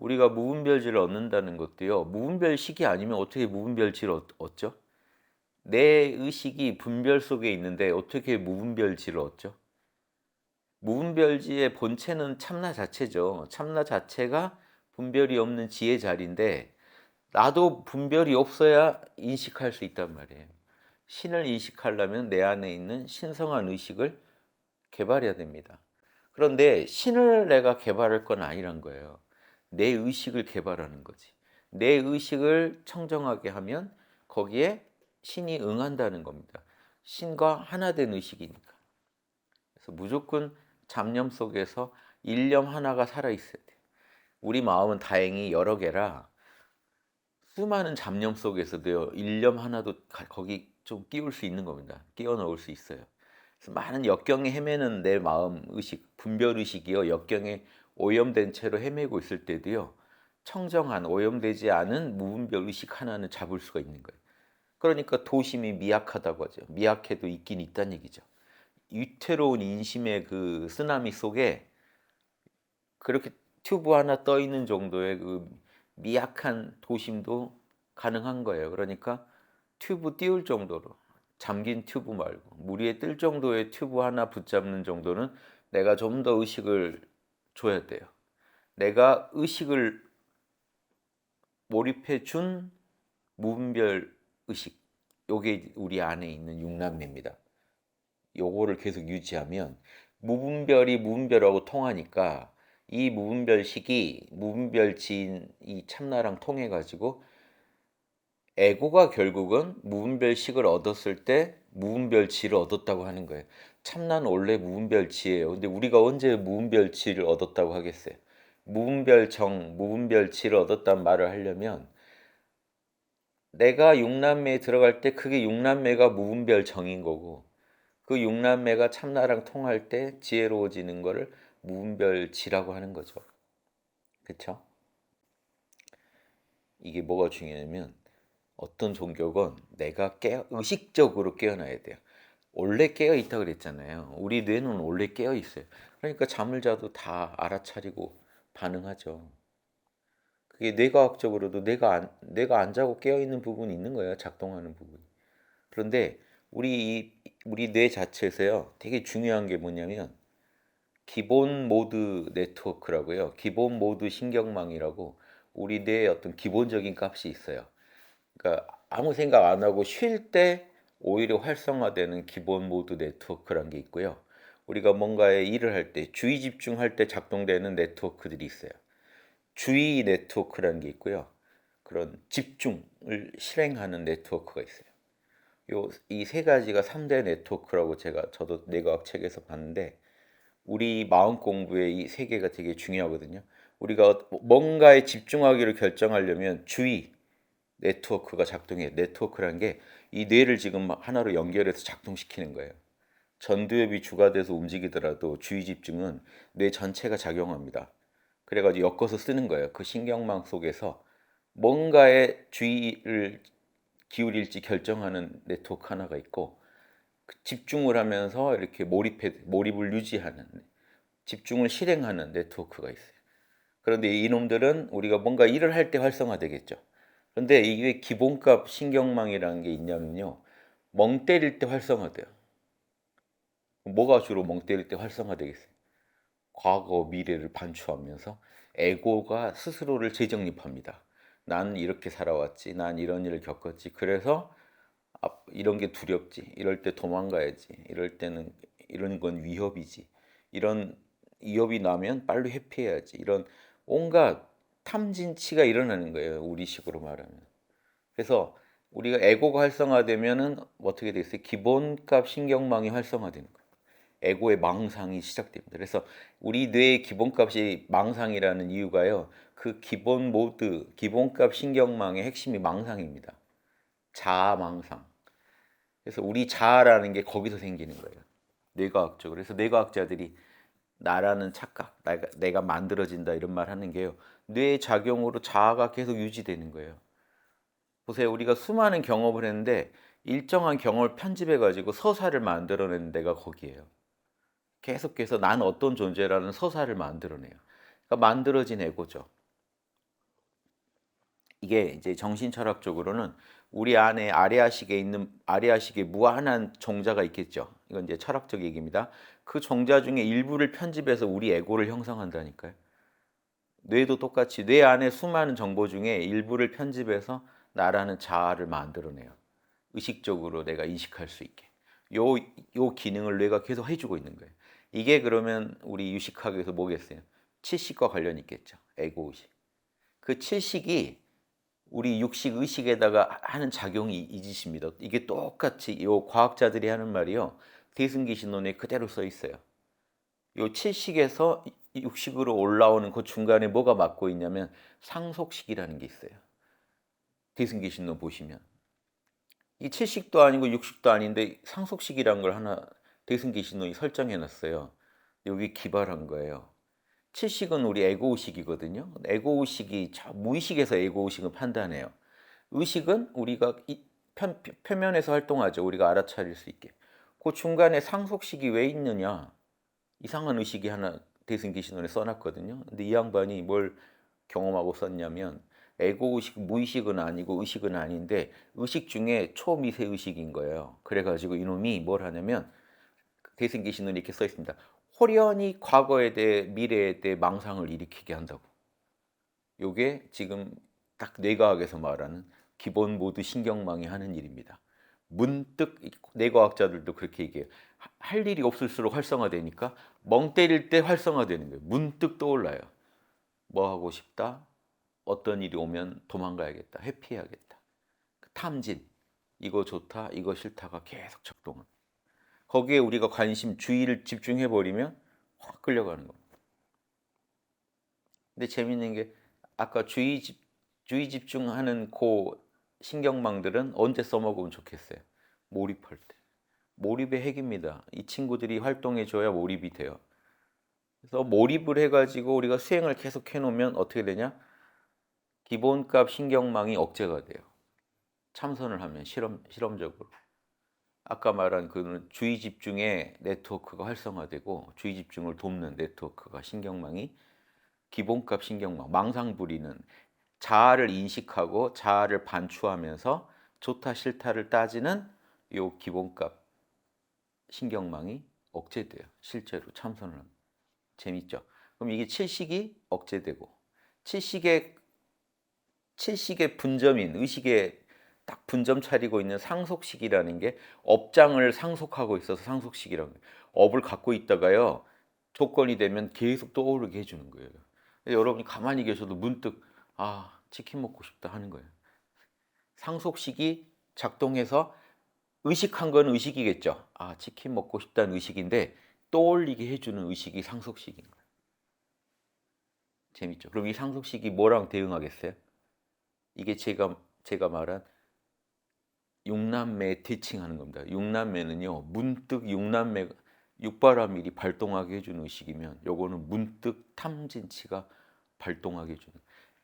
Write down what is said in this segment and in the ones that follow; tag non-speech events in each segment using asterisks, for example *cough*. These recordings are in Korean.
우리가 무분별지를 얻는다는 것도요. 무분별식이 아니면 어떻게 무분별지를 얻- 얻죠? 내 의식이 분별 속에 있는데 어떻게 무분별지를 얻죠? 무분별지의 본체는 참나 자체죠. 참나 자체가 분별이 없는 지의 자리인데 나도 분별이 없어야 인식할 수 있단 말이에요. 신을 인식하려면 내 안에 있는 신성한 의식을 개발해야 됩니다. 그런데 신을 내가 개발할 건 아니란 거예요. 내 의식을 개발하는 거지. 내 의식을 청정하게 하면 거기에 신이 응한다는 겁니다. 신과 하나 된 의식이니까. 그래서 무조건 잡념 속에서 일념 하나가 살아 있어야 돼. 우리 마음은 다행히 여러 개라 수많은 잡념 속에서도요 일념 하나도 가- 거기 좀 끼울 수 있는 겁니다. 끼워 넣을 수 있어요. 그래서 많은 역경에 헤매는 내 마음 의식, 분별 의식이요 역경에 오염된 채로 헤매고 있을 때도요 청정한 오염되지 않은 무분별 의식 하나는 잡을 수가 있는 거예요. 그러니까 도심이 미약하다고 하죠. 미약해도 있긴 있다는 얘기죠. 위태로운 인심의 그 쓰나미 속에 그렇게 튜브 하나 떠 있는 정도의 그 미약한 도심도 가능한 거예요. 그러니까 튜브 띄울 정도로 잠긴 튜브 말고 물 위에 뜰 정도의 튜브 하나 붙잡는 정도는 내가 좀 더 의식을 줘야 돼요. 내가 의식을 몰입해 준 무분별 의식. 요게 우리 안에 있는 육남매입니다. 요거를 계속 유지하면 무분별이 무분별하고 통하니까 이 무분별식이 무분별 지인 이 참나랑 통해 가지고 에고가 결국은 무분별식을 얻었을 때 무분별지를 얻었다고 하는 거예요. 참나는 원래 무분별지예요. 근데 우리가 언제 무분별지를 얻었다고 하겠어요? 무분별정, 무분별지를 얻었단 말을 하려면 내가 육남매에 들어갈 때 그게 육남매가 무분별정인 거고 그 육남매가 참나랑 통할 때 지혜로워지는 거를 무분별지라고 하는 거죠. 그렇죠? 이게 뭐가 중요하냐면 어떤 종교건 내가 깨어 의식적으로 깨어나야 돼요. 원래 깨어 있다 그랬잖아요. 우리 뇌는 원래 깨어 있어요. 그러니까 잠을 자도 다 알아차리고 반응하죠. 그게 뇌과학적으로도 내가 안, 내가 안 자고 깨어 있는 부분이 있는 거예요. 작동하는 부분. 그런데 우리 이- 우리 뇌 자체에서요. 되게 중요한 게 뭐냐면 기본 모드 네트워크라고요. 기본 모드 신경망이라고 우리 뇌에 어떤 기본적인 값이 있어요. 그러니까 아무 생각 안 하고 쉴 때 오히려 활성화되는 기본 모드 네트워크란 게 있고요. 우리가 뭔가에 일을 할 때 주의 집중할 때 작동되는 네트워크들이 있어요. 주의 네트워크라는 게 있고요. 그런 집중을 실행하는 네트워크가 있어요. 요 이 세 가지가 3대 네트워크라고 제가 저도 뇌과학 책에서 봤는데 우리 마음 공부에 이세 개가 되게 중요하거든요. 우리가 뭔가에 집중하기를 결정하려면 주의 네트워크가 작동해요. 네트워크라는 게 이 뇌를 지금 막 하나로 연결해서 작동시키는 거예요. 전두엽이 주가 돼서 움직이더라도 주의 집중은 뇌 전체가 작용합니다. 그래가지고 엮어서 쓰는 거예요. 그 신경망 속에서 뭔가에 주의를 기울일지 결정하는 네트워크 하나가 있고 그 집중을 하면서 이렇게 몰입해 몰입을 유지하는 집중을 실행하는 네트워크가 있어요. 그런데 이놈들은 우리가 뭔가 일을 할 때 활성화되겠죠. 그런데 이게 기본값 신경망이라는 게 있냐면요. 멍 때릴 때 활성화돼요. 뭐가 주로 멍 때릴 때 활성화되겠어요? 과거, 미래를 반추하면서 에고가 스스로를 재정립합니다. 난 이렇게 살아왔지. 난 이런 일을 겪었지. 그래서 아, 이런 게 두렵지. 이럴 때 도망가야지. 이럴 때는 이런 건 위협이지. 이런 위협이 나면 빨리 회피해야지. 이런 온갖 탐진치가 일어나는 거예요. 우리식으로 말하면. 그래서 우리가 에고가 활성화되면은 어떻게 되겠어요? 기본값 신경망이 활성화되는 거예요. 에고의 망상이 시작됩니다. 그래서 우리 뇌의 기본값이 망상이라는 이유가요. 그 기본 모드, 기본값 신경망의 핵심이 망상입니다. 자아 망상. 그래서 우리 자아라는 게 거기서 생기는 거예요. 뇌과학적으로. 그래서 뇌과학자들이 나라는 착각, 내가, 내가 만들어진다 이런 말 하는 게요. 뇌 작용으로 자아가 계속 유지되는 거예요. 보세요. 우리가 수많은 경험을 했는데 일정한 경험을 편집해 가지고 서사를 만들어내는 데가 거기에요. 계속해서 난 어떤 존재라는 서사를 만들어내요. 그러니까 만들어진 에고죠. 이게 이제 정신철학적으로는 우리 안에 아래아식에 있는 아래아식에 무한한 종자가 있겠죠. 이건 이제 철학적 얘기입니다. 그 종자 중에 일부를 편집해서 우리 에고를 형성한다니까요. 뇌도 똑같이 뇌 안에 수많은 정보 중에 일부를 편집해서 나라는 자아를 만들어내요. 의식적으로 내가 인식할 수 있게. 요, 요 기능을 뇌가 계속 해주고 있는 거예요. 이게 그러면 우리 유식학에서 뭐겠어요? 칠식과 관련이 있겠죠. 에고 의식. 그 칠식이 우리 육식 의식에다가 하는 작용이 이 짓입니다. 이게 똑같이 요 과학자들이 하는 말이요. 대승기 신론에 그대로 써 있어요. 요 칠식에서 육식으로 올라오는 그 중간에 뭐가 맡고 있냐면 상속식이라는 게 있어요. 대승기신론 보시면 이 칠식도 아니고 육식도 아닌데 상속식이란 걸 하나 대승기신론이 설정해 놨어요. 여기 기발한 거예요. 칠식은 우리 에고의식이거든요. 에고의식이 저 무의식에서 에고의식을 판단해요. 의식은 우리가 이 편, 표면에서 활동하죠. 우리가 알아차릴 수 있게. 그 중간에 상속식이 왜 있느냐? 이상한 의식이 하나 대승기신론에 써놨거든요. 근데 이 양반이 뭘 경험하고 썼냐면 에고의식, 무의식은 아니고 의식은 아닌데 의식 중에 초미세 의식인 거예요. 그래가지고 이놈이 뭘 하냐면 대승기신론에 이렇게 써 있습니다. 호련히 과거에 대해 미래에 대해 망상을 일으키게 한다고. 요게 지금 딱 뇌과학에서 말하는 기본 모드 신경망이 하는 일입니다. 문득 뇌과학자들도 그렇게 얘기해요. 할 일이 없을수록 활성화되니까 멍 때릴 때 활성화되는 거예요. 문득 떠올라요. 뭐 하고 싶다? 어떤 일이 오면 도망가야겠다. 회피해야겠다. 탐진. 이거 좋다. 이거 싫다가 계속 작동을. 거기에 우리가 관심, 주의를 집중해 버리면 확 끌려가는 겁니다. 근데 재밌는 게 아까 주의 집 주의 집중하는 그 신경망들은 언제 써먹으면 좋겠어요? 몰입할 때. 몰입의 핵입니다. 이 친구들이 활동해 줘야 몰입이 돼요. 그래서 몰입을 해가지고 우리가 수행을 계속 해놓으면 어떻게 되냐? 기본값 신경망이 억제가 돼요. 참선을 하면 실험 실험적으로. 아까 말한 그 주의 집중의 네트워크가 활성화되고 주의 집중을 돕는 네트워크가 신경망이 기본값 신경망, 망상 부리는 자아를 인식하고 자아를 반추하면서 좋다 싫다를 따지는 요 기본값 신경망이 억제돼요. 실제로 참선을 하면. 재밌죠? 그럼 이게 칠식이 억제되고 칠식의 칠식의 분점인 의식의 딱 분점 차리고 있는 상속식이라는 게 업장을 상속하고 있어서 상속식이라는 거예요. 업을 갖고 있다가요. 조건이 되면 계속 떠오르게 해주는 거예요. 여러분이 가만히 계셔도 문득 아 치킨 먹고 싶다 하는 거예요. 상속식이 작동해서 의식한 건 의식이겠죠. 아 치킨 먹고 싶다는 의식인데 떠올리게 해주는 의식이 상속식인 거예요. 재밌죠? 그럼 이 상속식이 뭐랑 대응하겠어요? 이게 제가 제가 말한 육남매 티칭하는 겁니다. 육남매는요 문득 육남매 육바라밀이 발동하게 해주는 의식이면 요거는 문득 탐진치가 발동하게 해주는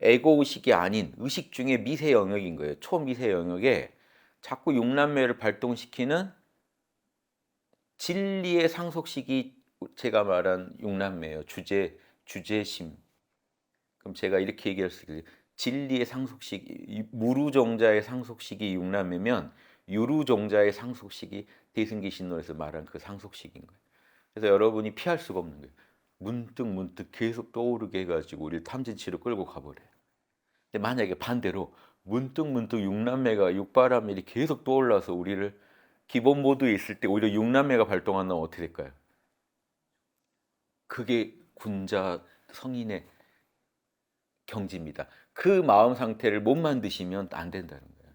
에고 의식이 아닌 의식 중에 미세 영역인 거예요. 초미세 영역에 자꾸 육남매를 발동시키는 진리의 상속식이 제가 말한 육남매예요. 주제 주제심. 그럼 제가 이렇게 얘기할 수 있어요. 진리의 상속식, 무루종자의 상속식이 육남매면 유루종자의 상속식이 대승기신론에서 말한 그 상속식인 거예요. 그래서 여러분이 피할 수가 없는 거예요. 문득 문득 계속 떠오르게 해가지고 우리를 탐진치로 끌고 가버려요. 근데 만약에 반대로 문득 문득 육남매가 육바람일이 계속 떠올라서 우리를 기본 모드에 있을 때 오히려 육남매가 발동한다면 어떻게 될까요? 그게 군자 성인의 경지입니다. 그 마음 상태를 못 만드시면 안 된다는 거예요.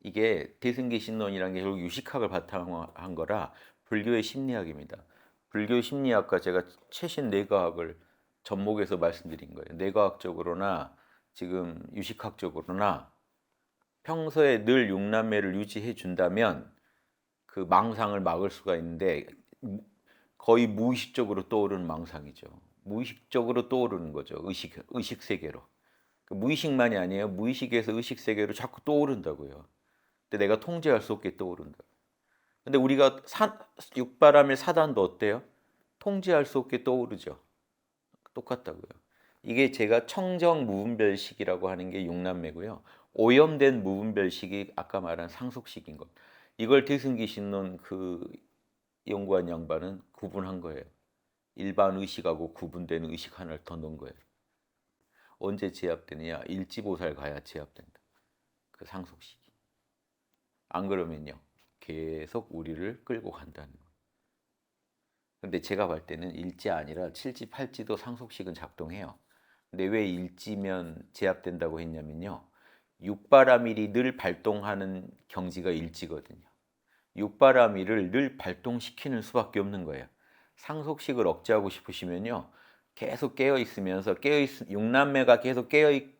이게 대승기 신론이라는 게 결국 유식학을 바탕으로 한 거라 불교의 심리학입니다. 불교 심리학과 제가 최신 뇌과학을 접목해서 말씀드린 거예요. 뇌과학적으로나 지금 유식학적으로나 평소에 늘 육남매를 유지해 준다면 그 망상을 막을 수가 있는데 거의 무의식적으로 떠오르는 망상이죠. 무의식적으로 떠오르는 거죠. 의식 의식 세계로. 그 무의식만이 아니에요. 무의식에서 의식 세계로 자꾸 떠오른다고요. 근데 내가 통제할 수 없게 떠오른다. 근데 우리가 사, 육바람의 사단도 어때요? 통제할 수 없게 떠오르죠. 똑같다고요. 이게 제가 청정 무분별식이라고 하는 게 육남매고요. 오염된 무분별식이 아까 말한 상속식인 것. 이걸 대승기 신론 그 연구한 양반은 구분한 거예요. 일반 의식하고 구분된 의식 하나를 더 넣은 거예요. 언제 제압되느냐? 일지보살 가야 제압된다. 그 상속식이. 안 그러면요. 계속 우리를 끌고 간다는 거예요. 근데 제가 볼 때는 일지 아니라 칠지, 팔지도 상속식은 작동해요. 근데 왜 일지면 제압된다고 했냐면요. 육바라밀이 늘 발동하는 경지가 일지거든요. 육바라밀을 늘 발동시키는 수밖에 없는 거예요. 상속식을 억제하고 싶으시면요. 계속 깨어 있으면서 깨어 있 육남매가 계속 깨어 있,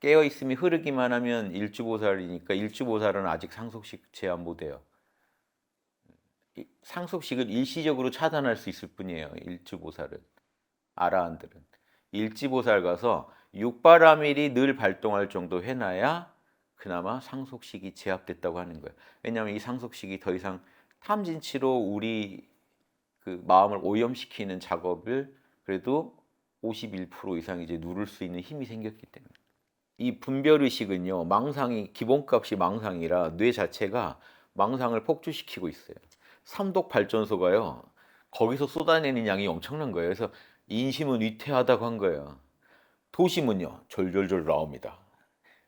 깨어 있음이 흐르기만 하면 일주보살이니까 일주보살은 아직 상속식 제압 못 해요. 이- 상속식을 일시적으로 차단할 수 있을 뿐이에요. 일주보살은 아라한들은 일지보살 가서 육바라밀이 늘 발동할 정도 해놔야 그나마 상속식이 제압됐다고 하는 거예요. 왜냐하면 이 상속식이 더 이상 탐진치로 우리 그 마음을 오염시키는 작업을 그래도 51% 이상 이제 누를 수 있는 힘이 생겼기 때문에 이 분별 의식은요 망상이 기본값이 망상이라 뇌 자체가 망상을 폭주시키고 있어요. 삼독 발전소가요 거기서 쏟아내는 양이 엄청난 거예요. 그래서 인심은 위태하다고 한 거예요. 도심은요 졸졸졸 나옵니다.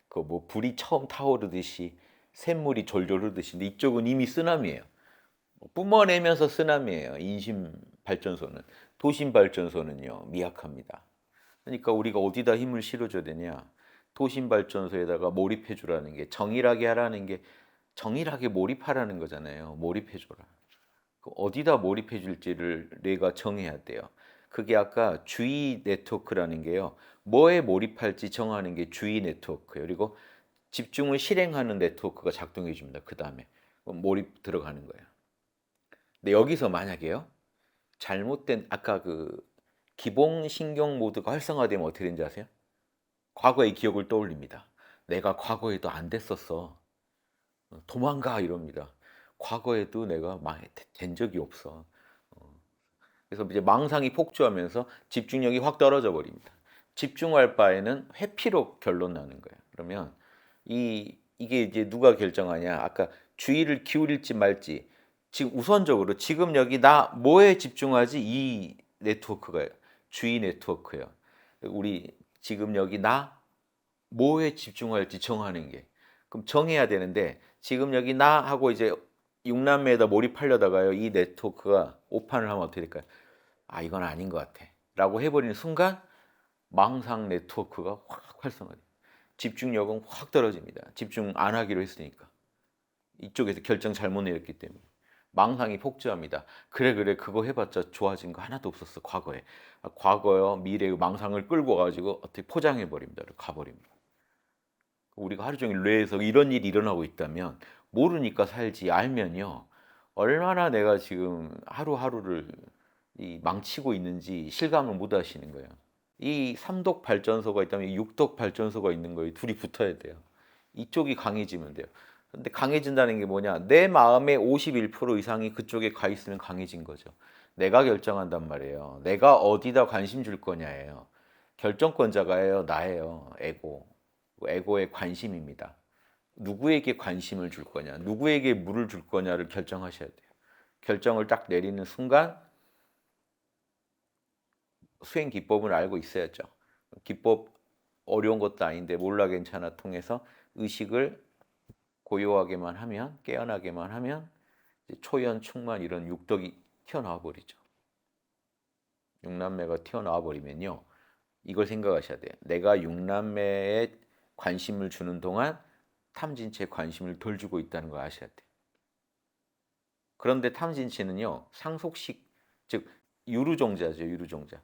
그 뭐 불이 처음 타오르듯이 샘물이 졸졸 흐르듯이 근데 이쪽은 이미 쓰나미예요. 뭐 뿜어내면서 쓰나미예요. 인심 발전소는 도심 발전소는요 미약합니다. 그러니까 우리가 어디다 힘을 실어줘야 되냐? 도심 발전소에다가 몰입해 주라는 게 정밀하게 하라는 게 정밀하게 몰입하라는 거잖아요. 몰입해 줘라. 그 어디다 몰입해 줄지를 뇌가 정해야 돼요. 그게 아까 주의 네트워크라는 게요. 뭐에 몰입할지 정하는 게 주의 네트워크예요. 그리고 집중을 실행하는 네트워크가 작동해 줍니다. 그 다음에 몰입 들어가는 거예요. 근데 여기서 만약에요. 잘못된 아까 그 기본 신경 모드가 활성화되면 어떻게 되는지 아세요? 과거의 기억을 떠올립니다. 내가 과거에도 안 됐었어. 도망가 이럽니다. 과거에도 내가 된 적이 없어. 어. 그래서 이제 망상이 폭주하면서 집중력이 확 떨어져 버립니다. 집중할 바에는 회피로 결론 나는 거예요. 그러면 이 이게 이제 누가 결정하냐? 아까 주의를 기울일지 말지 지금 우선적으로 지금 여기 나 뭐에 집중하지 이 네트워크가 주의 네트워크예요. 우리 지금 여기 나 뭐에 집중할지 정하는 게 그럼 정해야 되는데 지금 여기 나 하고 이제 육남매에다 몰입하려다가요 이 네트워크가 오판을 하면 어떻게 될까요? 아 이건 아닌 것 같아. 라고 해버리는 순간 망상 네트워크가 확 활성화돼요 집중력은 확 떨어집니다. 집중 안 하기로 했으니까. 이쪽에서 결정 잘못 내렸기 때문에. 망상이 폭주합니다. 그래 그래 그거 해봤자 좋아진 거 하나도 없었어 과거에. 아, 과거요 미래의 망상을 끌고 가지고 어떻게 포장해 버립니다. 가버립니다. 우리가 하루 종일 뇌에서 이런 일이 일어나고 있다면 모르니까 살지 알면요 얼마나 내가 지금 하루하루를 이 망치고 있는지 실감을 못 하시는 거예요. 이 삼독 발전소가 있다면 육독 발전소가 있는 거예요. 둘이 붙어야 돼요. 이쪽이 강해지면 돼요. 근데 강해진다는 게 뭐냐? 내 마음의 51% 이상이 그쪽에 가 있으면 강해진 거죠. 내가 결정한단 말이에요. 내가 어디다 관심 줄 거냐예요. 결정권자가예요. 나예요. 에고. 에고의 관심입니다. 누구에게 관심을 줄 거냐, 누구에게 물을 줄 거냐를 결정하셔야 돼요. 결정을 딱 내리는 순간 수행 기법을 알고 있어야죠. 기법 어려운 것도 아닌데 몰라 괜찮아 통해서 의식을 고요하게만 하면 깨어나게만 하면 초연 충만 이런 육덕이 튀어나와 버리죠. 육남매가 튀어나와 버리면요. 이걸 생각하셔야 돼요. 내가 육남매에 관심을 주는 동안 탐진치에 관심을 덜 주고 있다는 걸 아셔야 돼요. 그런데 탐진치는요. 상속식 즉 유루종자죠. 유루종자.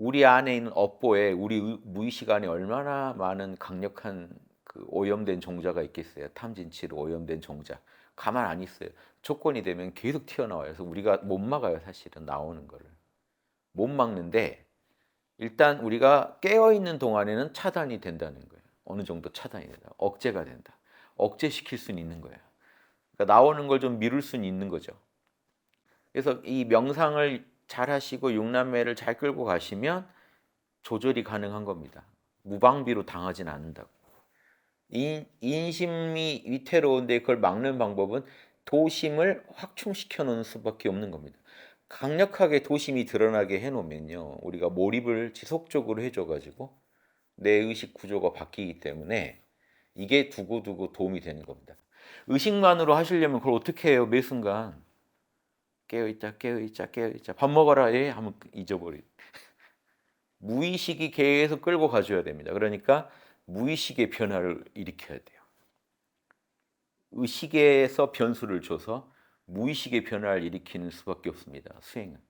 우리 안에 있는 업보에 우리 무의식 안에 얼마나 많은 강력한 그 오염된 종자가 있겠어요. 탐진치로 오염된 종자. 가만 안 있어요. 조건이 되면 계속 튀어나와요. 그래서 우리가 못 막아요. 사실은 나오는 거를. 못 막는데 일단 우리가 깨어 있는 동안에는 차단이 된다는 거예요. 어느 정도 차단이 된다. 억제가 된다. 억제시킬 수는 있는 거예요. 그러니까 나오는 걸 좀 미룰 수는 있는 거죠. 그래서 이 명상을 잘 하시고 육남매를 잘 끌고 가시면 조절이 가능한 겁니다. 무방비로 당하진 않는다고. 인, 인심이 위태로운데 그걸 막는 방법은 도심을 확충시켜 놓는 수밖에 없는 겁니다. 강력하게 도심이 드러나게 해놓으면요, 우리가 몰입을 지속적으로 해줘가지고 내 의식 구조가 바뀌기 때문에 이게 두고두고 도움이 되는 겁니다. 의식만으로 하시려면 그걸 어떻게 해요? 매 순간 깨어있자, 깨어있자, 깨어있자. 밥 먹어라, 예? 하면 잊어버리. *laughs* 무의식이 계속 끌고 가줘야 됩니다. 그러니까 무의식의 변화를 일으켜야 돼요. 의식에서 변수를 줘서 무의식의 변화를 일으키는 수밖에 없습니다. 수행은.